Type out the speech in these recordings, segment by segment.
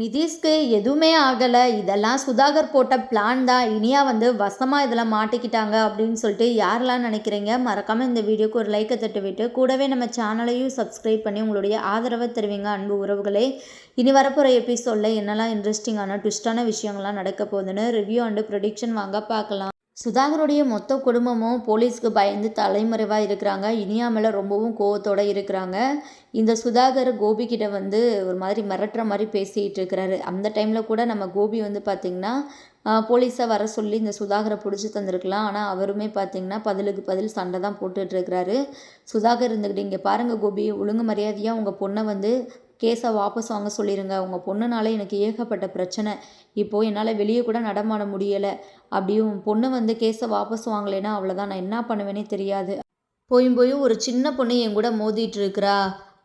நிதிஷ்க்கு எதுவுமே ஆகலை. இதெல்லாம் சுதாகர் போட்ட பிளான் தான். இனியா வந்து வசமாக இதில் மாட்டிக்கிட்டாங்க அப்படின்னு சொல்லிட்டு யாரெல்லாம் நினைக்கிறீங்க? மறக்காமல் இந்த வீடியோக்கு ஒரு லைக்கை தட்டு விட்டு கூடவே நம்ம சேனலையும் சப்ஸ்கிரைப் பண்ணி உங்களுடைய ஆதரவை தருவீங்க அன்பு உறவுகளே. இனி வரப்போகிற எபிசோடில் என்னெல்லாம் இன்ட்ரெஸ்டிங்கான ட்விஸ்டான விஷயங்கள்லாம் நடக்க போகுதுன்னு ரிவ்யூ அண்டு ப்ரொடிக்ஷன் வாங்க பார்க்கலாம். சுதாகருடைய மொத்த குடும்பமும் போலீஸ்க்கு பயந்து தலைமறைவாக இருக்கிறாங்க. இனியா மேலே ரொம்பவும் கோவத்தோடு இருக்கிறாங்க. இந்த சுதாகர் கோபிக்கிட்ட வந்து ஒரு மாதிரி மிரட்டுற மாதிரி பேசிகிட்டு இருக்கிறாரு. அந்த டைமில் கூட நம்ம கோபி வந்து பார்த்திங்கன்னா போலீஸை வர சொல்லி இந்த சுதாகரை பிடிச்சி தந்திருக்கலாம். ஆனால் அவருமே பார்த்திங்கன்னா பதிலுக்கு பதில் சண்டை தான் போட்டுட்ருக்கிறாரு சுதாகர் இருந்துக்கிட்டு இங்கே பாருங்கள் கோபி ஒழுங்கு மரியாதையாக உங்கள் பொண்ணை வந்து கேஸை வாபஸ் வாங்க சொல்லிடுங்க உங்கள் பொண்ணுனால எனக்கு ஏகப்பட்ட பிரச்சனை. இப்போது என்னால் வெளியே கூட நடமாட முடியலை. அப்படியும் பொண்ணு வந்து கேஸை வாபஸ் வாங்கலைன்னா அவ்வளோதான் நான் என்ன பண்ணுவேனே தெரியாது. போயும் போய் ஒரு சின்ன பொண்ணு என் கூட மோதிட்டு இருக்கிறா.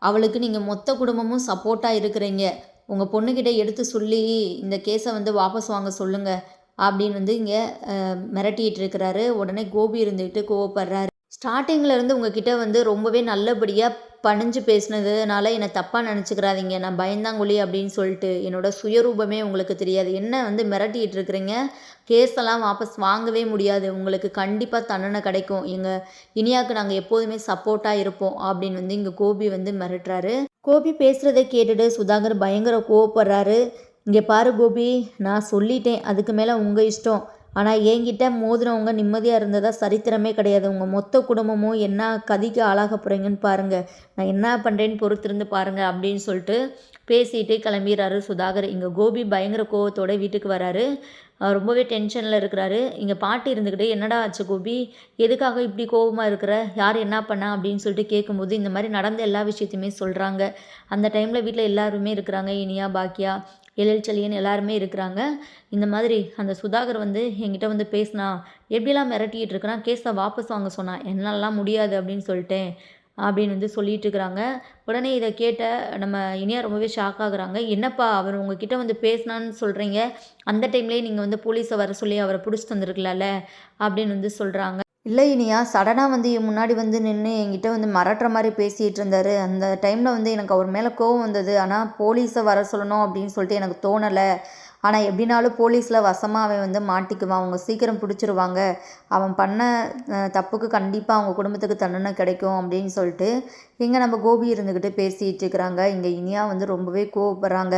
அவளுக்கு நீங்கள் மொத்த குடும்பமும் சப்போர்ட்டாக இருக்கிறீங்க. உங்கள் பொண்ணுக்கிட்ட எடுத்து சொல்லி இந்த கேஸை வந்து வாபஸ் வாங்க சொல்லுங்கள் அப்படின்னு வந்து இங்கே மிரட்டிகிட்டு இருக்கிறாரு. உடனே கோபி இருந்துக்கிட்டு கோவப்படுறாரு. ஸ்டார்டிங்கில் இருந்து உங்ககிட்ட வந்து ரொம்பவே நல்லபடியாக பணிஞ்சு பேசினதுனால என்னை தப்பாக நினச்சிக்கிறாதீங்க. நான் பயந்தாங்குழி அப்படின்னு சொல்லிட்டு என்னோடய சுயரூபமே உங்களுக்கு தெரியாது. என்ன வந்து மிரட்டிகிட்டு இருக்கிறீங்க? கேஸெல்லாம் வாபஸ் வாங்கவே முடியாது. உங்களுக்கு கண்டிப்பாக தண்டனை கிடைக்கும். எங்கள் இனியாவுக்கு நாங்கள் எப்போதுமே சப்போர்ட்டாக இருப்போம் அப்படின்னு வந்து இங்கே கோபி வந்து மிரட்டுறாரு. கோபி பேசுகிறத கேட்டுட்டு சுதாகர் பயங்கர கோவப்படுறாரு. இங்கே பாரு கோபி நான் சொல்லிட்டேன். அதுக்கு மேலே உங்கள் இஷ்டம். ஆனால் என்கிட்ட மோதினவங்க நிம்மதியாக இருந்ததா சரித்திரமே கிடையாது. உங்கள் மொத்த குடும்பமும் என்ன கதிக்கு ஆளாக போகிறீங்கன்னு பாருங்கள் நான் என்ன பண்ணுறேன்னு பொறுத்திருந்து பாருங்கள் அப்படின்னு சொல்லிட்டு பேசிட்டு கிளம்பிடுறாரு சுதாகர். இங்கே கோபி பயங்கர கோவத்தோட வீட்டுக்கு வராரு. ரொம்பவே டென்ஷனில் இருக்கிறாரு. இங்கே பாட்டி இருந்துக்கிட்டே என்னடா ஆச்சு கோபி? எதுக்காக இப்படி கோபமாக இருக்கிற? யார் என்ன பண்ணா? அப்படின்னு சொல்லிட்டு கேட்கும்போது இந்த மாதிரி நடந்த எல்லா விஷயத்தையுமே சொல்கிறாங்க அந்த டைமில் வீட்டில் எல்லாருமே இருக்கிறாங்க. இனியா பாக்கியா. எழில்செழியன் எல்லாருமே இருக்கிறாங்க. இந்த மாதிரி அந்த சுதாகர் வந்து என்கிட்ட வந்து பேசினா எப்படிலாம் மிரட்டிகிட்டு இருக்கிறான் கேஸை வாபஸ் வாங்க சொன்னான் என்னாலலாம் முடியாது அப்படின்னு சொல்லிட்டேன் அப்படின்னு வந்து சொல்லிட்டு இருக்கிறாங்க. உடனே இதை கேட்ட நம்ம இனியா ரொம்பவே ஷாக் ஆகுறாங்க. என்னப்பா அவர் உங்ககிட்ட வந்து பேசினான்னு சொல்கிறீங்க அந்த டைம்லேயே நீங்கள் வந்து போலீஸை வர சொல்லி அவரை பிடிச்சி தந்துருக்கலாம்ல அப்படின்னு வந்து சொல்கிறாங்க இல்லை இனியா சடனாக வந்து என் முன்னாடி வந்து நின்று என்கிட்ட வந்து மிரட்டுற மாதிரி பேசிகிட்டு இருந்தார். அந்த டைமில் வந்து எனக்கு அவர் மேலே கோவம் வந்தது. ஆனால் போலீஸை வர சொல்லணும் அப்படின்னு சொல்லிட்டு எனக்கு தோணலை. ஆனால் எப்படினாலும் போலீஸில் வசமாக அவன் வந்து மாட்டிக்குவான். அவங்க சீக்கிரம் பிடிச்சிருவாங்க. அவன் பண்ண தப்புக்கு கண்டிப்பாக அவங்க குடும்பத்துக்கு தண்டனை கிடைக்கும் அப்படின்னு சொல்லிட்டு இங்கே நம்ம கோபி இருந்துக்கிட்டு பேசிகிட்டு இருக்கிறாங்க. இங்கே இனியா வந்து ரொம்பவே கோவப்படுறாங்க.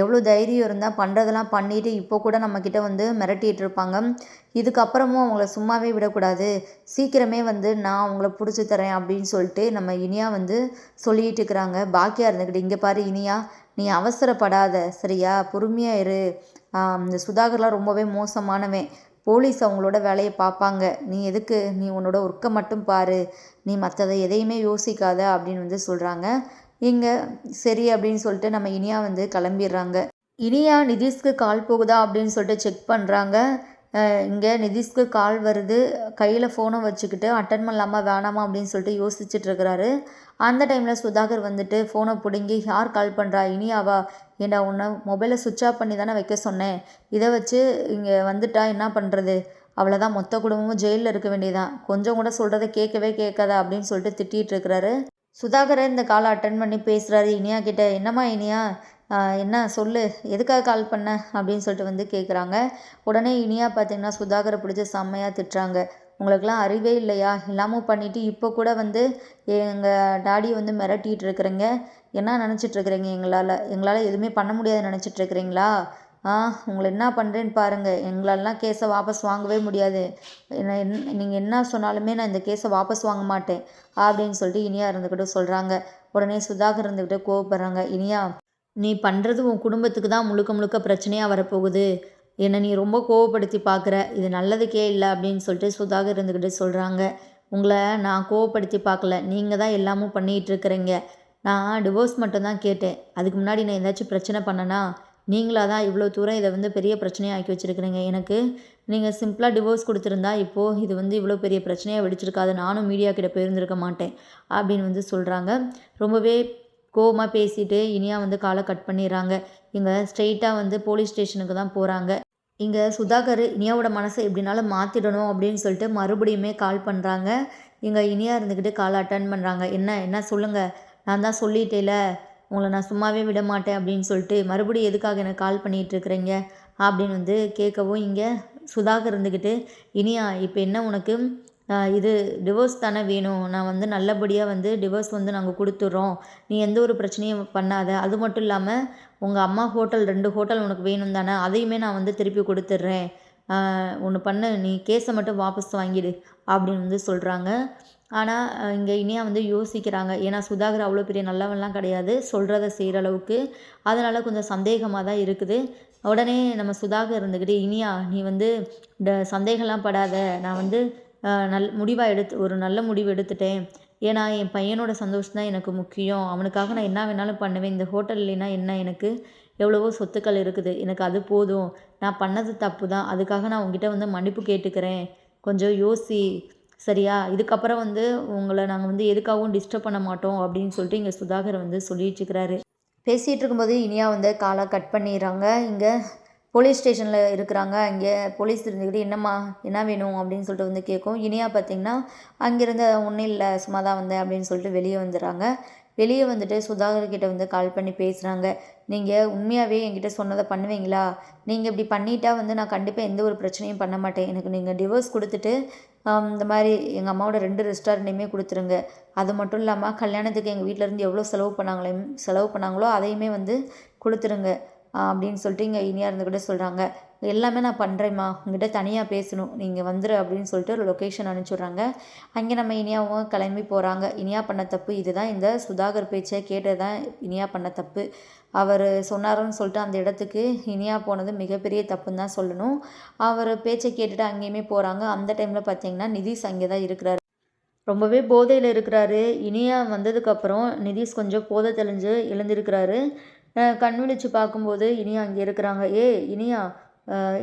எவ்வளோ தைரியம் இருந்தால் பண்ணுறதெல்லாம் பண்ணிவிட்டு இப்போ கூட நம்மக்கிட்ட வந்து மிரட்டிகிட்டு இருப்பாங்க. இதுக்கப்புறமும் அவங்கள சும்மாவே விடக்கூடாது. சீக்கிரமே வந்து நான் அவங்கள பிடிச்சி தரேன் அப்படின்னு சொல்லிட்டு நம்ம இனியா வந்து சொல்லிகிட்டு இருக்கிறாங்க. பாக்கியாக இருந்துக்கிட்டு இங்கே பாரு இனியா நீ அவசரப்படாத. சரியா? பொறுமையாக இரு. இந்த சுதாகர்லாம் ரொம்பவே மோசமானவன். போலீஸ் அவங்களோட வேலையை பார்ப்பாங்க. நீ எதுக்கு? நீ உன்னோட ஒர்க்கை மட்டும் பாரு. நீ மற்றதை எதையுமே யோசிக்காத. அப்படின்னு வந்து சொல்கிறாங்க இங்கே சரி அப்படின்னு சொல்லிட்டு நம்ம இனியா வந்து கிளம்பிடுறாங்க. இனியா நிதிஷ்க்கு கால் போகுதா அப்படின்னு சொல்லிட்டு செக் பண்ணுறாங்க இங்கே நிதிஷ்க்கு கால் வருது. கையில் ஃபோனை வச்சுக்கிட்டு அட்டன் பண்ணலாமா வேணாமா அப்படின்னு சொல்லிட்டு யோசிச்சுட்டு இருக்கிறாரு. அந்த டைமில் சுதாகர் வந்துட்டு ஃபோனை பிடுங்கி யார் கால் பண்ணுறா இனியாவா? ஏண்டா உன்னை மொபைலை சுவிட்ச் ஆஃப் பண்ணி தானே வைக்க சொன்னேன். இதை வச்சு இங்கே வந்துட்டா என்ன பண்ணுறது அவ்வளோதான் மொத்த குடும்பமும் ஜெயிலில் இருக்க வேண்டியதான் கொஞ்சம் கூட சொல்கிறத கேட்கவே கேட்காதா அப்படின்னு சொல்லிட்டு திட்டிகிட்டு இருக்கிறாரு. சுதாகரை இந்த காலை அட்டன் பண்ணி பேசுகிறாரு இனியா கிட்ட என்னம்மா இனியா? என்ன? சொல்லு. எதுக்காக கால் பண்ண? அப்படின்னு சொல்லிட்டு வந்து கேட்குறாங்க உடனே இனியா பார்த்தீங்கன்னா சுதாகரை பிடிச்சி செம்மையாக திட்டுறாங்க. உங்களுக்கெல்லாம் அறிவே இல்லையா? எல்லாமும் பண்ணிவிட்டு இப்போ கூட வந்து எங்கள் டாடியை வந்து மிரட்டிகிட்டு இருக்கிறீங்க. என்ன நினச்சிட்ருக்குறீங்க எங்களால்? எங்களால் எதுவுமே பண்ண முடியாது நினச்சிட்ருக்குறீங்களா ஆ உங்களை என்ன பண்ணுறேன்னு பாருங்கள் எங்களாலலாம் கேஸை வாபஸ் வாங்கவே முடியாது. என்ன நீங்கள் என்ன சொன்னாலுமே நான் இந்த கேஸை வாபஸ் வாங்க மாட்டேன். அப்படின்னு சொல்லிட்டு இனியா இருந்துக்கிட்டு சொல்கிறாங்க உடனே சுதாகர் இருந்துக்கிட்டு கோவப்படுறாங்க. இனியா நீ பண்ணுறது உன் குடும்பத்துக்கு தான் முழுக்க முழுக்க பிரச்சனையாக வரப்போகுது. என்னை நீ ரொம்ப கோவப்படுத்தி பார்க்குற. இது நல்லதுக்கே இல்லை அப்படின்னு சொல்லிட்டு சுதாகர் இருந்துக்கிட்டு சொல்கிறாங்க உங்களை நான் கோவப்படுத்தி பார்க்கல. நீங்கள் தான் எல்லாமும் பண்ணிகிட்டு இருக்கிறீங்க. நான் டிவோர்ஸ் மட்டும்தான் கேட்டேன். அதுக்கு முன்னாடி நான் ஏதாச்சும் பிரச்சனை பண்ணனா நீங்களாக தான் இவ்வளோ தூரம் இதை வந்து பெரிய பிரச்சனையாக ஆக்கி வச்சுருக்கிறீங்க? எனக்கு நீங்கள் சிம்பிளாக டிவோர்ஸ் கொடுத்துருந்தா இப்போது இது வந்து இவ்வளோ பெரிய பிரச்சனையாக வெடிச்சிருக்காது. நானும் மீடியா கிட்ட போயிருந்திருக்க மாட்டேன் அப்படின்னு வந்து சொல்கிறாங்க ரொம்பவே கோவமாக பேசிட்டு இனியாக வந்து காலை கட் பண்ணிடுறாங்க. இங்கே ஸ்ட்ரெயிட்டாக வந்து போலீஸ் ஸ்டேஷனுக்கு தான் போகிறாங்க இங்கே சுதாகர் இனியாவோட மனசை எப்படினாலும் மாற்றிடணும் அப்படின்னு சொல்லிட்டு மறுபடியுமே கால் பண்ணுறாங்க இங்கே இனியா இருந்துக்கிட்டு காலை அட்டன் பண்ணுறாங்க என்ன என்ன சொல்லுங்கள் நான் தான் சொல்லிட்டேல. உங்களை நான் சும்மாவே விட மாட்டேன் அப்படின்னு சொல்லிட்டு மறுபடியும் எதுக்காக எனக்கு கால் பண்ணிகிட்டு இருக்கிறீங்க அப்படின்னு வந்து கேட்கவும் இங்கே சுதாகர் இருந்துக்கிட்டு இனியா இப்போ என்ன உனக்கு? இது டிவோர்ஸ் தானே வேணும். நான் வந்து நல்லபடியாக வந்து டிவோர்ஸ் வந்து நாங்கள் கொடுத்துட்றோம் நீ எந்த ஒரு பிரச்சனையும் பண்ணாத. அது மட்டும் இல்லாமல் உங்கள் அம்மா ஹோட்டல் ரெண்டு ஹோட்டல் உனக்கு வேணும் தானே. அதையுமே நான் வந்து திருப்பி கொடுத்துட்றேன் ஒன்று பண்ணு. நீ கேஸை மட்டும் வாபஸ் வாங்கிடு. அப்படின்னு வந்து சொல்கிறாங்க ஆனால் இங்கே இனியா வந்து யோசிக்கிறாங்க. ஏன்னா சுதாகர் அவ்வளோ பெரிய நல்லவன்லாம் கிடையாது. சொல்கிறத செய்கிற அளவுக்கு. அதனால் கொஞ்சம் சந்தேகமாக தான் இருக்குது. உடனே நம்ம சுதாகர் இருந்துக்கிட்டு இனியா நீ வந்து இந்த சந்தேகம்லாம் படாத. நான் வந்து நல் முடிவாக எடுத்து ஒரு நல்ல முடிவு எடுத்துட்டேன். ஏன்னா என் பையனோட சந்தோஷம் தான் எனக்கு முக்கியம். அவனுக்காக நான் என்ன வேணாலும் பண்ணுவேன். இந்த ஹோட்டல் இல்லைன்னா என்ன எனக்கு? எவ்வளவோ சொத்துக்கள் இருக்குது. எனக்கு அது போதும். நான் பண்ணது தப்பு தான். அதுக்காக நான் உங்ககிட்ட வந்து மன்னிப்பு கேட்டுக்கிறேன். கொஞ்சம் யோசி. சரியா? இதுக்கப்புறம் வந்து உங்களை நாங்கள் வந்து எதுக்காகவும் டிஸ்டர்ப் பண்ண மாட்டோம் அப்படின்னு சொல்லிட்டு இங்கே சுதாகர் வந்து சொல்லிட்டுருக்கிறாரு பேசிகிட்டு இருக்கும்போது இனியா வந்து காலை கட் பண்ணிடுறாங்க. இங்கே போலீஸ் ஸ்டேஷனில் இருக்கிறாங்க. அங்கே போலீஸ் இருந்துக்கிட்டு என்னம்மா என்ன வேணும் அப்படின்னு சொல்லிட்டு வந்து கேட்கும். இனியா பார்த்தீங்கன்னா அங்கேருந்து ஒன்றும் இல்லை சும்மா தான் வந்தேன் அப்படின்னு சொல்லிட்டு வெளியே வந்துடுறாங்க. வெளியே வந்துட்டு சுதாகர் கிட்ட வந்து கால் பண்ணி பேசுகிறாங்க நீங்கள் உண்மையாகவே என்கிட்ட சொன்னதை பண்ணுவீங்களா? நீங்கள் இப்படி பண்ணிட்டா வந்து நான் கண்டிப்பாக எந்த ஒரு பிரச்சனையும் பண்ண மாட்டேன். எனக்கு நீங்கள் டிவோர்ஸ் கொடுத்துட்டு இந்த மாதிரி எங்கள் அம்மாவோட ரெண்டு ரெஸ்டாரண்ட்டையுமே கொடுத்துருங்க. அது மட்டும் இல்லாமல் கல்யாணத்துக்கு எங்கள் வீட்டிலேருந்து எவ்வளோ செலவு பண்ணாங்களே செலவு பண்ணாங்களோ அதையுமே வந்து கொடுத்துருங்க. அப்படின்னு சொல்லிட்டு இங்கே இனியா இருந்து கூட சொல்கிறாங்க எல்லாமே நான் பண்ணுறேம்மா உங்ககிட்ட தனியாக பேசணும். நீங்கள் வந்துடு அப்படின்னு சொல்லிட்டு ஒரு லொக்கேஷன் அனுப்பிச்சுட்றாங்க அங்கே நம்ம இனியாவும் கிளம்பி போகிறாங்க இனியா பண்ண தப்பு இதுதான். இந்த சுதாகர் பேச்சை கேட்டது தான் இனியா பண்ண தப்பு. அவர் சொன்னாருன்னு சொல்லிட்டு அந்த இடத்துக்கு இனியா போனது மிகப்பெரிய தப்புன்னு தான் சொல்லணும். அவர் பேச்சை கேட்டுட்டு அங்கேயுமே போகிறாங்க அந்த டைமில் பார்த்தீங்கன்னா நிதிஷ் அங்கே தான் இருக்கிறாரு. ரொம்பவே போதையில் இருக்கிறாரு. இனியா வந்ததுக்கப்புறம் நிதிஷ் கொஞ்சம் போதை தெளிஞ்சு எழுந்திருக்கிறாரு. கண் விழிச்சு பார்க்கும்போது இனியா அங்கே இருக்கிறாங்க. ஏ இனியா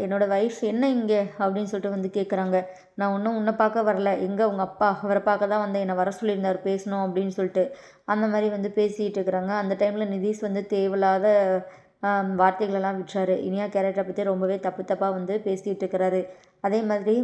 என்னோடய ஒய்ஃப் என்ன இங்கே? அப்படின்னு சொல்லிட்டு வந்து கேட்குறாங்க நான் ஒன்றும் உன்னை பார்க்க வரல. எங்கே உங்கள் அப்பா? அவரை பார்க்க தான் வந்து என்னை வர சொல்லியிருந்தார். பேசணும். அப்படின்னு சொல்லிட்டு அந்த மாதிரி வந்து பேசிகிட்டு இருக்கிறாங்க. அந்த டைமில் நிதிஷ் வந்து தேவையில்லாத வார்த்தைகளெல்லாம் விட்டுறாரு. இனியா கேரக்டரை பற்றி ரொம்பவே தப்பு தப்பாக வந்து பேசிகிட்டு இருக்கிறாரு. அதே மாதிரி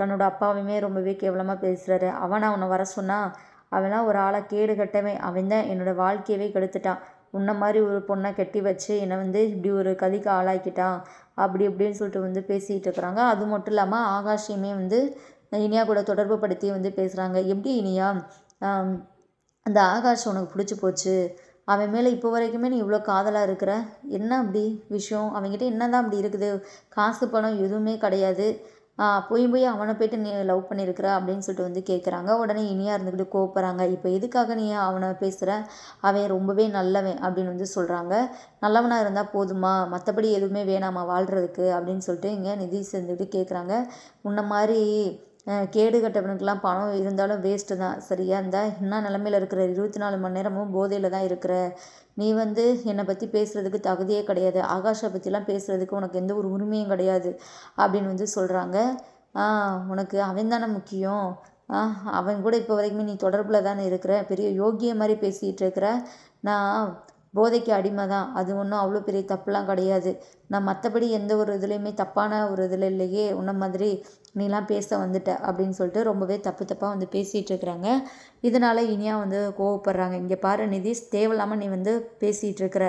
தன்னோட அப்பாவையுமே ரொம்பவே கேவலமாக பேசுகிறாரு அவனை அவனை வர சொன்னால் அவன்லாம் ஒரு ஆளை கேடு கட்டவே அவன் தான் என்னோடய வாழ்க்கையவே கெடுத்துட்டான். உன்னை மாதிரி ஒரு பொண்ணை கட்டி வச்சு என்னை வந்து இப்படி ஒரு கதிக்கு ஆளாக்கிட்டான் அப்படி இப்படின்னு சொல்லிட்டு வந்து பேசிகிட்டு இருக்கிறாங்க. அது மட்டும் இல்லாமல் ஆகாஷையுமே வந்து இனியா கூட தொடர்பு படுத்தி வந்து பேசுகிறாங்க எப்படி இனியா? அந்த ஆகாஷ் உனக்கு பிடிச்சி போச்சு. அவன் மேலே இப்போ வரைக்குமே நீ இவ்வளோ காதலாக இருக்கிற? என்ன அப்படி விஷயம்? அவங்ககிட்ட என்ன தான் அப்படி இருக்குது? காசு பணம் எதுவுமே கிடையாது. போய் போய் அவனை போய்ட்டு நீ லவ் பண்ணியிருக்கிற அப்படின்னு சொல்லிட்டு வந்து கேட்குறாங்க உடனே இனியாக இருந்துக்கிட்டு கோவப்படுறாங்க. இப்போ எதுக்காக நீ அவனை பேசுகிற அவன் ரொம்பவே நல்லவன் அப்படின்னு வந்து சொல்கிறாங்க நல்லவனாக இருந்தால் போதுமா? மற்றபடி எதுவுமே வேணாமா வாழ்கிறதுக்கு அப்படின்னு சொல்லிட்டு இங்கே நிதி சேர்ந்துக்கிட்டு கேட்குறாங்க உன்ன மாதிரி கேடு கட்டவனுக்கெல்லாம் பணம் இருந்தாலும் வேஸ்ட்டு தான். சரியா? இந்த என்ன நிலமையில இருக்கிற? இருபத்தி நாலு மணி நேரமும் போதையில் தான் இருக்கிற. நீ வந்து என்னை பற்றி பேசுகிறதுக்கு தகுதியே கிடையாது. ஆகாஷை பற்றிலாம் பேசுகிறதுக்கு உனக்கு எந்த ஒரு உரிமையும் கிடையாது அப்படின்னு வந்து சொல்கிறாங்க உனக்கு அவன் தானே முக்கியம். அவன் கூட இப்போ வரைக்குமே நீ தொடர்பில் தானே இருக்கிற? பெரிய யோகிய மாதிரி பேசிகிட்டு இருக்கிற. நான் போதைக்கு அடிமை தான். அது ஒன்றும் அவ்வளோ பெரிய தப்புலாம் கிடையாது. நான் மற்றபடி எந்த ஒரு இதுலேயுமே தப்பான ஒரு இதில் இல்லையே. உன்ன மாதிரி நீலாம் பேச வந்துட்ட அப்படின்னு சொல்லிட்டு ரொம்பவே தப்பு தப்பாக வந்து பேசிகிட்டு இருக்கிறாங்க. இதனால் இனியா வந்து கோவப்படுறாங்க. இங்கே பாரு நிதிஷ் தேவையில்லாமல் நீ வந்து பேசிகிட்டு இருக்கிற.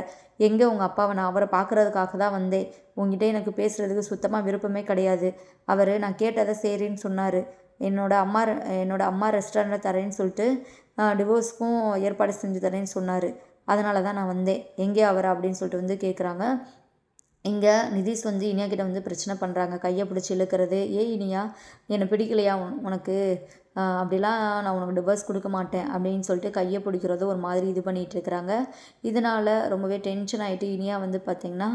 எங்கே உங்கள் அப்பாவை நான் அவரை பார்க்குறதுக்காக தான் வந்தேன். உங்ககிட்ட எனக்கு பேசுகிறதுக்கு சுத்தமாக விருப்பமே கிடையாது. அவர் நான் கேட்டதை சரின்னு சொன்னார். என்னோடய அம்மா என்னோடய அம்மா ரெஸ்டாரண்ட்டில் தரேன்னு சொல்லிட்டு டிவோர்ஸ்க்கும் ஏற்பாடு செஞ்சு தரேன்னு சொன்னார். அதனால தான் நான் வந்தேன். எங்கே அவர் அப்படின்னு சொல்லிட்டு வந்து கேட்குறாங்க இங்கே நிதிஷ் வந்து இனியா கிட்ட வந்து பிரச்சனை பண்ணுறாங்க கையை பிடிச்சி இழுக்கிறது. ஏ இனியா என்னை பிடிக்கலையா உனக்கு? அப்படிலாம் நான் உனக்கு டிவர்ஸ் கொடுக்க மாட்டேன் அப்படின்னு சொல்லிட்டு கையை பிடிக்கிறத ஒரு மாதிரி இது பண்ணிகிட்டு இருக்கிறாங்க. இதனால் ரொம்பவே டென்ஷன் ஆகிட்டு இனியா வந்து பார்த்திங்கன்னா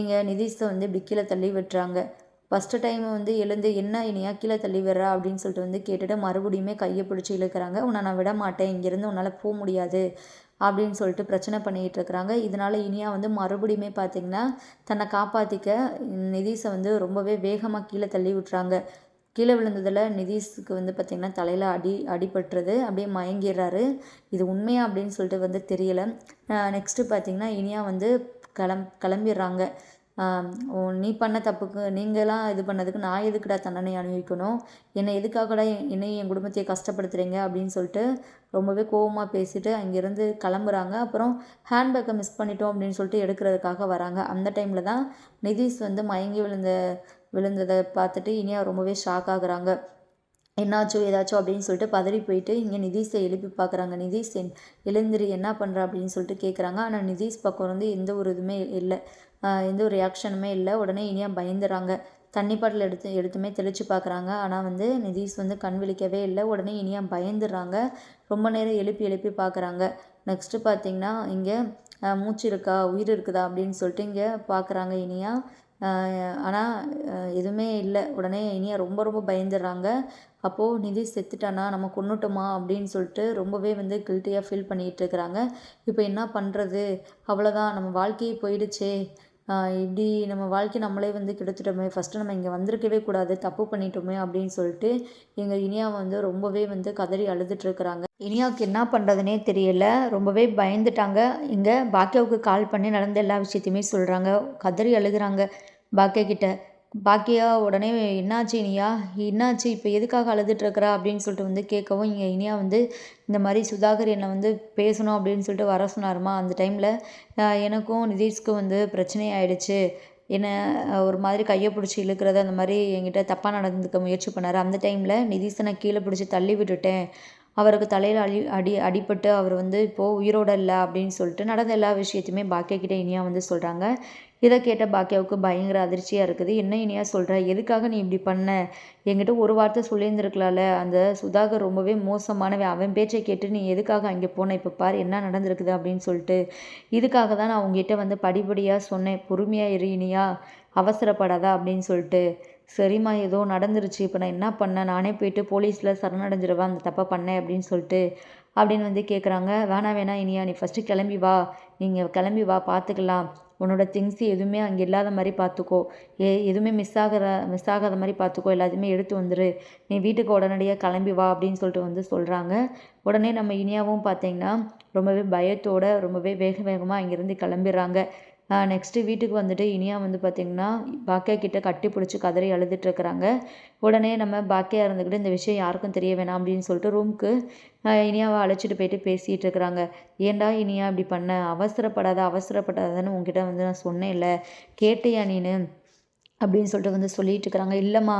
இங்கே நிதிஷை வந்து இப்படி கீழே தள்ளி விட்டுறாங்க. ஃபஸ்ட்டு டைம் வந்து எழுந்து என்ன இனியா கீழே தள்ளி விடுறா? அப்படின்னு சொல்லிட்டு வந்து கேட்டுட்டு மறுபடியுமே கையை பிடிச்சி இழுக்கிறாங்க. உன்னை நான் விட மாட்டேன். இங்கேருந்து உன்னால் போக முடியாது. அப்படின்னு சொல்லிட்டு பிரச்சனை பண்ணிகிட்டு இருக்கிறாங்க. இதனால் இனியா வந்து மறுபடியுமே பார்த்திங்கன்னா தன்னை காப்பாற்றிக்க நிதிஷை வந்து ரொம்பவே வேகமாக கீழே தள்ளி விட்றாங்க கீழே விழுந்ததில் நிதிஷுக்கு வந்து பார்த்திங்கன்னா தலையில் அடி அடிபட்டுறது அப்படியே மயங்கிடுறாரு. இது உண்மையா அப்படின்னு சொல்லிட்டு வந்து தெரியலை. நெக்ஸ்ட்டு பார்த்திங்கன்னா இனியா வந்து கிளம் கிளம்பிடுறாங்க. நீ பண்ண தப்புக்கு நீங்களாம் இது பண்ணதுக்கு நான் எதுக்குடா தண்டனை அனுபவிக்கணும்? என்னை எதுக்காகடா என்- என்னையும் என் குடும்பத்தையே கஷ்டப்படுத்துகிறீங்க அப்படின்னு சொல்லிட்டு ரொம்பவே கோவமாக பேசிட்டு அங்கேருந்து கிளம்புறாங்க. அப்புறம் ஹேண்ட்பேக்கை மிஸ் பண்ணிட்டோம் அப்படின்னு சொல்லிட்டு எடுக்கிறதுக்காக வராங்க. அந்த டைமில் தான் நிதிஷ் வந்து மயங்கி விழுந்த விழுந்ததை பார்த்துட்டு இனியா ரொம்பவே ஷாக் ஆகுறாங்க. என்னாச்சோ ஏதாச்சோ அப்படின்னு சொல்லிட்டு பதறி போயிட்டு இங்கே நிதிஷை எழுப்பி பார்க்குறாங்க. நிதிஷ் என் எழுந்திரி என்ன பண்ணுற அப்படின்னு சொல்லிட்டு கேட்குறாங்க ஆனால் நிதிஷ் பக்கம் வந்து எந்த ஒரு இதுவுமே இல்லை. எந்த ஒரு ரியாக்ஷனுமே இல்லை. உடனே இனியா பயந்துடுறாங்க தண்ணி பாட்டில் எடுத்து எடுத்துமே தெளித்து பார்க்குறாங்க. ஆனால் வந்து நிதிஷ் வந்து கண் விழிக்கவே இல்லை. உடனே இனியா பயந்துடுறாங்க. ரொம்ப நேரம் எழுப்பி எழுப்பி பார்க்குறாங்க. நெக்ஸ்ட்டு பார்த்தீங்கன்னா இங்கே மூச்சு இருக்கா? உயிர் இருக்குதா? அப்படின்னு சொல்லிட்டு இங்கே பார்க்குறாங்க இனியா. ஆனால் எதுவுமே இல்லை. உடனே இனியா ரொம்ப ரொம்ப பயந்துடுறாங்க. அப்போது நிதிஷ் செத்துட்டானா? நம்ம கொண்டுட்டோமா அப்படின்னு சொல்லிட்டு ரொம்பவே வந்து கில்ட்டியாக ஃபீல் பண்ணிகிட்டு இருக்கிறாங்க. இப்போ என்ன பண்ணுறது அவ்வளோதான் நம்ம வாழ்க்கையே போயிடுச்சே. இப்படி நம்ம வாழ்க்கை நம்மளே வந்து கெடுத்துட்டோமே. ஃபஸ்ட்டு நம்ம இங்கே வந்திருக்கவே கூடாது. தப்பு பண்ணிட்டோமே அப்படின்னு சொல்லிட்டு எங்கள் இனியா வந்து ரொம்பவே வந்து கதறி அழுதுட்ருக்குறாங்க இனியாவுக்கு என்ன பண்ணுறதுனே தெரியல. ரொம்பவே பயந்துட்டாங்க. இங்கே பாக்கியாவுக்கு கால் பண்ணி நடந்த எல்லா விஷயத்தையுமே சொல்கிறாங்க கதறி அழுகிறாங்க பாக்கியா கிட்ட. பாக்கியா உடனே என்னாச்சு இனியா? என்னாச்சு? இப்போ எதுக்காக அழுதுட்டுருக்குறா அப்படின்னு சொல்லிட்டு வந்து கேட்கவும் இங்கே இனியா வந்து இந்த மாதிரி சுதாகர் என்னை வந்து பேசணும் அப்படின்னு சொல்லிட்டு வர சொன்னாருமா? அந்த டைமில் எனக்கும் நிதிஷ்க்கும் வந்து பிரச்சனை ஆயிடுச்சு. என்னை ஒரு மாதிரி கையை பிடிச்சி இழுக்கிறது அந்த மாதிரி என்கிட்ட தப்பாக நடந்துக்க முயற்சி பண்ணார். அந்த டைமில் நிதிஷனை நான் கீழே பிடிச்சி தள்ளி விட்டுட்டேன். அவருக்கு தலையில் அடி அடி அடிபட்டு அவர் வந்து இப்போது உயிரோட இல்லை அப்படின்னு சொல்லிட்டு நடந்த எல்லா விஷயத்தையுமே பாக்கியா கிட்ட இனியா வந்து சொல்கிறாங்க இதை கேட்ட பாக்கியாவுக்கு பயங்கர அதிர்ச்சியாக இருக்குது. என்ன இனியா சொல்கிற எதுக்காக நீ இப்படி பண்ண? என்கிட்ட ஒரு வார்த்தை சொல்லியிருந்துருக்கலாம்ல. அந்த சுதாகர் ரொம்பவே மோசமானவன் அவன் பேச்சை கேட்டு நீ எதுக்காக அங்கே போன? இப்போ பார் என்ன நடந்திருக்குது அப்படின்னு சொல்லிட்டு. இதுக்காக தான் நான் உங்ககிட்ட வந்து படிப்படியாக சொன்னேன். பொறுமையாக இரு இனியா. அவசரப்படாதா அப்படின்னு சொல்லிட்டு. சரிம்மா ஏதோ நடந்துருச்சு. இப்போ நான் என்ன பண்ணேன்? நானே போயிட்டு போலீஸில் சரணடைஞ்சிருவா அந்த தப்பை பண்ணேன் அப்படின்னு சொல்லிட்டு அப்படின்னு வந்து கேட்குறாங்க வேணாம் வேணாம் இனியா நீ ஃபஸ்ட்டு கிளம்பி வா. நீங்கள் கிளம்பி வா பார்த்துக்கலாம் உன்னோட திங்ஸ் எதுவுமே அங்கே இல்லாத மாதிரி பார்த்துக்கோ ஏ எதுவுமே மிஸ் ஆகிற மிஸ் ஆகாத மாதிரி பார்த்துக்கோ எல்லாத்தையுமே எடுத்து வந்துரு. நீ வீட்டுக்கு உடனடியாக கிளம்பி வா அப்படின்னு சொல்லிட்டு வந்து சொல்கிறாங்க உடனே நம்ம இனியாவும் பார்த்தீங்கன்னா ரொம்பவே பயத்தோடு ரொம்பவே வேக வேகமாக அங்கேருந்து கிளம்பிடுறாங்க. நெக்ஸ்ட்டு வீட்டுக்கு வந்துட்டு இனியா வந்து பார்த்திங்கன்னா பாக்கியா கிட்ட கட்டி பிடிச்சி கதறி அழுதுட்ருக்குறாங்க உடனே நம்ம பாக்கியா இருந்துக்கிட்டு இந்த விஷயம் யாருக்கும் தெரிய வேணாம் அப்படின்னு சொல்லிட்டு ரூமுக்கு இனியாவை அழைச்சிட்டு போயிட்டு பேசிகிட்டு இருக்கிறாங்க ஏன்டா இனியா இப்படி பண்ண? அவசரப்படாத அவசரப்படாதன்னு உங்ககிட்ட வந்து நான் சொன்னேன் இல்லை கேட்டியா நீனு? அப்படின்னு சொல்லிட்டு வந்து சொல்லிட்டு இருக்கிறாங்க இல்லைம்மா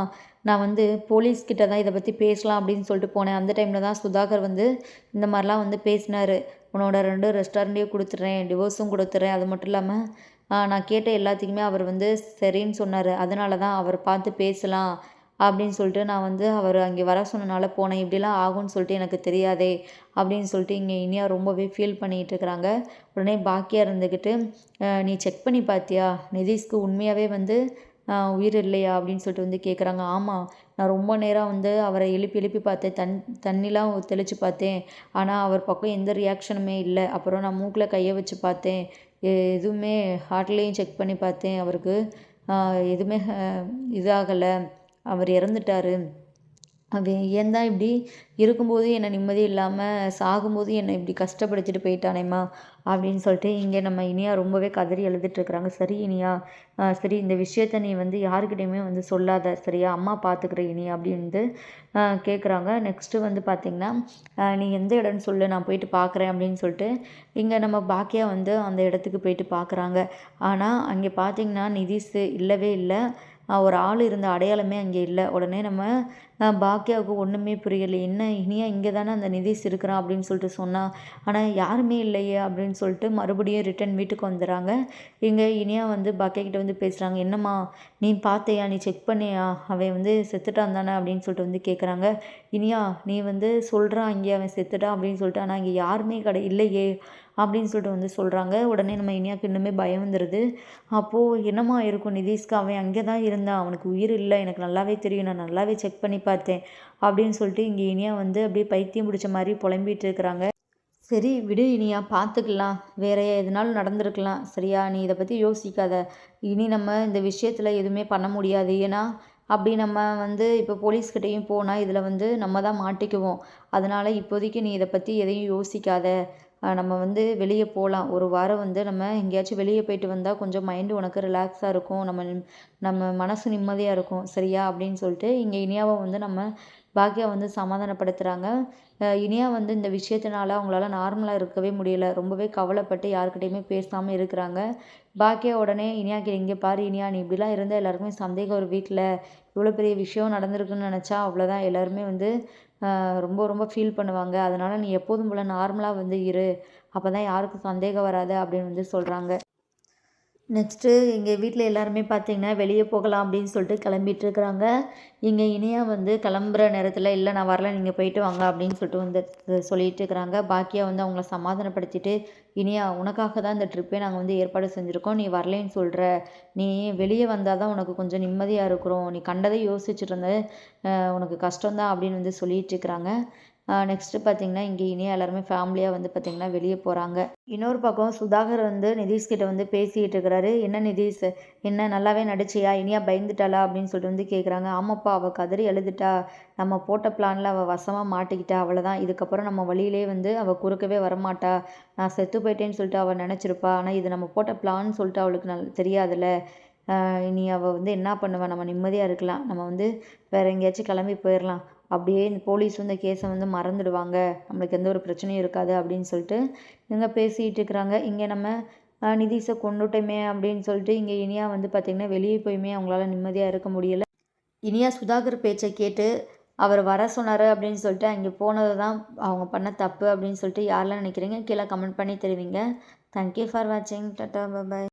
நான் வந்து போலீஸ்கிட்ட தான் இதை பற்றி பேசலாம் அப்படின்னு சொல்லிட்டு போனேன். அந்த டைமில் தான் சுதாகர் வந்து இந்த மாதிரிலாம் வந்து பேசினார். உன்னோட ரெண்டு ரெஸ்டாரண்ட்டையும் கொடுத்துட்றேன் டிவோர்ஸும் கொடுத்துட்றேன் அது மட்டும் இல்லாமல் நான் கேட்ட எல்லாத்துக்குமே அவர் வந்து சரின்னு சொன்னார். அதனால தான் அவர் பார்த்து பேசலாம் அப்படின்னு சொல்லிட்டு நான் வந்து அவர் அங்கே வர சொன்னனால போனேன். இப்படிலாம் ஆகும்னு சொல்லிட்டு எனக்கு தெரியாதே அப்படின்னு சொல்லிட்டு இங்கே இனியா ரொம்பவே ஃபீல் பண்ணிகிட்டு இருக்கிறாங்க. உடனே பாக்கியாக இருந்துக்கிட்டு நீ செக் பண்ணி பார்த்தியா நிதிஷ்க்கு உண்மையாகவே வந்து உயிர் இல்லையா? அப்படின்னு சொல்லிட்டு வந்து கேட்குறாங்க ஆமாம் நான் ரொம்ப நேரம் வந்து அவரை எழுப்பி எழுப்பி பார்த்தேன். தண் தண்ணிலாம் தெளித்து பார்த்தேன். ஆனால் அவர் பக்கம் எந்த ரியாக்ஷனுமே இல்லை. அப்புறம் நான் மூக்கில் கையை வச்சு பார்த்தேன். எதுவுமே ஹார்ட்லேயும் செக் பண்ணி பார்த்தேன். அவருக்கு எதுவுமே இதாகலை. அவர் இறந்துட்டாரு. அவன் ஏன் தான் இப்படி இருக்கும்போது என்னை நிம்மதி இல்லாமல் சாகும்போது என்னை இப்படி கஷ்டப்படுத்திட்டு போயிட்டானேம்மா அப்படின்னு சொல்லிட்டு இங்கே நம்ம இனியா ரொம்பவே கதறி எழுதிட்டுருக்குறாங்க சரி இனியா சரி இந்த விஷயத்த நீ வந்து யாருக்கிட்டையுமே வந்து சொல்லாத. சரியா அம்மா பார்த்துக்கிற இனி அப்படின்ட்டு கேட்குறாங்க நெக்ஸ்ட்டு வந்து பார்த்திங்கன்னா நீ எந்த இடம்னு சொல்லு நான் போயிட்டு பார்க்குறேன் அப்படின்னு சொல்லிட்டு இங்கே நம்ம பாக்கியா வந்து அந்த இடத்துக்கு போயிட்டு பார்க்குறாங்க ஆனால் அங்கே பார்த்திங்கன்னா நிதிஷ் இல்லவே இல்லை. ஒரு ஆள் இருந்த அடையாளமே அங்கே இல்லை. உடனே நம்ம பாக்கியாவுக்கு ஒன்றுமே புரியலை. என்ன இனியா இங்கே தானே அந்த நிதிஷ் இருக்கிறான் அப்படின்னு சொல்லிட்டு சொன்னான் ஆனால் யாருமே இல்லையே அப்படின்னு சொல்லிட்டு மறுபடியும் ரிட்டன் வீட்டுக்கு வந்துடுறாங்க. இங்கே இனியா வந்து பாக்கியா கிட்ட வந்து பேசுகிறாங்க என்னம்மா நீ பார்த்தையா? நீ செக் பண்ணியா? அவன் வந்து செத்துட்டான் தானே அப்படின்னு சொல்லிட்டு வந்து கேட்குறாங்க இனியா நீ வந்து சொல்கிறான் இங்கே அவன் செத்துட்டான் அப்படின்னு சொல்லிட்டு. ஆனால் இங்கே யாருமே கடை இல்லையே. அப்படின்னு சொல்லிட்டு வந்து சொல்கிறாங்க உடனே நம்ம இனியாவுக்கு இன்னுமே பயம் வந்துடுது அப்போது என்னம்மா இருக்கும் நிதிஷ்க்கு அவன் அங்கே தான் இருந்தான். அவனுக்கு உயிர் இல்லை. எனக்கு நல்லாவே தெரியும். நான் நல்லாவே செக் பண்ணி பார்த்தேன் அப்படின்னு சொல்லிட்டு இங்கே இனியா வந்து அப்படியே பைத்தியம் பிடிச்ச மாதிரி புலம்பிட்டு இருக்கிறாங்க. சரி விடு இனியா பார்த்துக்கலாம். வேற எதுனாலும் நடந்திருக்கலாம். சரியா? நீ இதை பற்றி யோசிக்காத. இனி நம்ம இந்த விஷயத்தில் எதுவுமே பண்ண முடியாது. ஏன்னா அப்படி நம்ம வந்து இப்போ போலீஸ்கிட்டேயும் போனால் இதில் வந்து நம்ம தான் மாட்டிக்குவோம். அதனால் இப்போதைக்கு நீ இதை பற்றி எதையும் யோசிக்காத. நம்ம வந்து வெளியே போகலாம். ஒரு வாரம் வந்து நம்ம எங்கேயாச்சும் வெளியே போயிட்டு வந்தால் கொஞ்சம் மைண்டு உனக்கு ரிலாக்ஸாக இருக்கும். நம்ம நம்ம மனசு நிம்மதியாக இருக்கும். சரியா? அப்படின்னு சொல்லிட்டு இங்கே இனியாவை வந்து நம்ம பாக்கியா வந்து சமாதானப்படுத்துகிறாங்க இனியா வந்து இந்த விஷயத்தினால அவங்களால நார்மலாக இருக்கவே முடியல. ரொம்பவே கவலைப்பட்டு யாருக்கிட்டையுமே பேசாமல் இருக்கிறாங்க. பாக்கியா உடனே இனியா இனியாக்கு இங்கே பாரு இனியா. நீ இப்படிலாம் இருந்தால் எல்லாருக்குமே சந்தேகம் ஒரு வீட்டில் இவ்வளோ பெரிய விஷயம் நடந்திருக்குன்னு நினச்சா அவ்வளோதான் எல்லாருமே வந்து ரொம்ப ரொம்ப ஃபீல் பண்ணுவாங்க. அதனால் நீ எப்போதும் போல் நார்மலாக வந்து இரு. அப்போ தான் யாருக்கும் சந்தேகம் வராது அப்படின்னு வந்து சொல்கிறாங்க நெக்ஸ்ட்டு எங்கள் வீட்டில் எல்லாருமே பார்த்தீங்கன்னா வெளியே போகலாம் அப்படின்னு சொல்லிட்டு கிளம்பிட்டு இருக்கிறாங்க இங்கே இனியா வந்து கிளம்புற நேரத்தில் இல்லை நான் வரல நீங்கள் போயிட்டு வாங்க அப்படின்னு சொல்லிட்டு வந்து அஹ் சொல்லிட்டு இருக்கிறாங்க பாக்கியா வந்து அவங்கள சமாதானப்படுத்திட்டு இனியா உனக்காக தான் இந்த ட்ரிப்பே நாங்கள் வந்து ஏற்பாடு செஞ்சுருக்கோம். நீ வரலைன்னு சொல்கிற நீ வெளியே வந்தால் தான் உனக்கு கொஞ்சம் நிம்மதியாக இருக்கிறோம். நீ கண்டதை யோசிச்சுட்டு இருந்த உனக்கு கஷ்டம்தான் அப்படின்னு வந்து சொல்லிட்டு இருக்கிறாங்க நெக்ஸ்ட்டு பார்த்தீங்கன்னா இங்கே இனியா எல்லாருமே ஃபேமிலியாக வந்து பார்த்திங்கன்னா வெளியே போகிறாங்க இன்னொரு பக்கம் சுதாகர் வந்து நிதிஷ்கிட்ட வந்து பேசிக்கிட்டு இருக்கிறாரு. என்ன நிதிஷ்? என்ன நல்லாவே நடிச்சியா? இனியா பயந்துட்டாளா? அப்படின்னு சொல்லிட்டு வந்து கேட்குறாங்க ஆமாப்பா அவள் கதறி எழுதுட்டா நம்ம போட்ட பிளானில் அவள் வசமாக மாட்டிக்கிட்டா. அவ்வளோதான் இதுக்கப்புறம் நம்ம வழியிலே வந்து அவள் குறுக்கவே வரமாட்டா. நான் செத்து போயிட்டேன்னு சொல்லிட்டு அவள் நினச்சிருப்பா. ஆனால் இது நம்ம போட்ட பிளான் சொல்லிட்டு அவளுக்கு நல் தெரியாதுல்ல. இனி அவள் வந்து என்ன பண்ணுவா? நம்ம நிம்மதியாக இருக்கலாம். நம்ம வந்து வேற எங்கேயாச்சும் கிளம்பி போயிடலாம் அப்படியே இந்த போலீஸ் வந்து கேஸை வந்து மறந்துடுவாங்க. நம்மளுக்கு எந்த ஒரு பிரச்சனையும் இருக்காது அப்படின்னு சொல்லிட்டு இவங்க பேசிகிட்டு இருக்கிறாங்க. இங்கே நம்ம நிதிஷை கொண்டுட்டோமே அப்படின்னு சொல்லிட்டு இங்கே இனியா வந்து பார்த்திங்கன்னா வெளியே போயுமே அவங்களால நிம்மதியாக இருக்க முடியல. இனியா சுதாகர் பேச்சை கேட்டு அவர் வர சொன்னார் அப்படின்னு சொல்லிட்டு அங்கே போனது தான் அவங்க பண்ண தப்பு அப்படின்னு சொல்லிட்டு யாரெல்லாம் நினைக்கிறீங்க? கீழே கமெண்ட் பண்ணி தெரிவிங்க. தேங்க்யூ ஃபார் வாட்சிங் டாட்டா பாய்